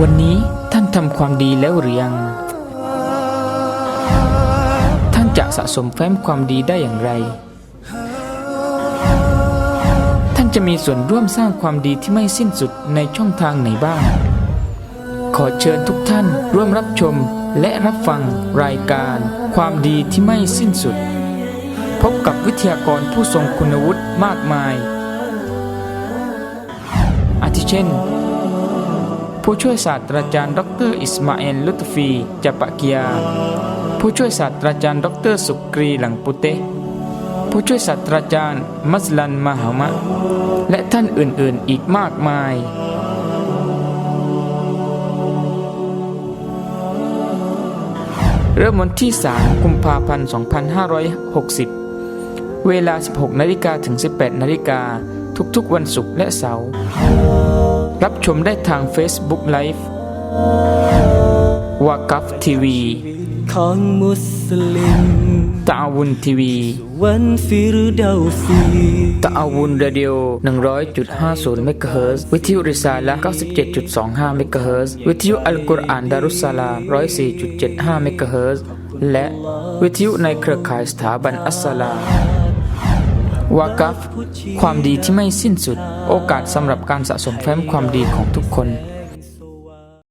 วันนี้ท่านทำความดีแล้วหรือยัง ท่านจะสะสมแฟ้มความดีได้อย่างไร ท่านจะมีส่วนร่วมสร้างความดีที่ไม่สิ้นสุดในช่องทางไหนบ้าง ขอเชิญทุกท่านร่วมรับชมและรับฟังรายการ ความดีที่ไม่สิ้นสุด พบกับวิทยากรผู้ทรงคุณวุฒิมากมาย อาทิเช่น ผู้ช่วยศาสตราจารย์ ดร อิสมาเอลลุตฟีจัปะเกียา ผู้ช่วยศาสตราจารย์ ดร สุกรีหลังปุเตผู้ช่วยศาสตราจารย์ มัสลันมหามะ และท่านอื่นๆอีกมากมาย เริ่มวันที่ 3 กุมภาพันธ์ 2560 เวลา 16 นาฬิกาถึง 18 นาฬิกาทุกๆวันศุกร์และเสาร์ รับชมได้ทาง Facebook Live วากัฟทีวีของมุสลิมตะอาวุนทีวี วันฟิรดาวซีตะอาวุนเรดิโอ100.50เมกะเฮิรตซ์วิทยุริซาละ97.25เมกะเฮิรตซ์วิทยุอัลกุรอานดารุสสลาม104.75เมกะเฮิรตซ์และวิทยุในเครือข่ายสถาบันอัสสลาม วากัฟความดีที่ไม่สิ้นสุด โอกาสสำหรับการสะสมแฟ้มความดีของทุกคน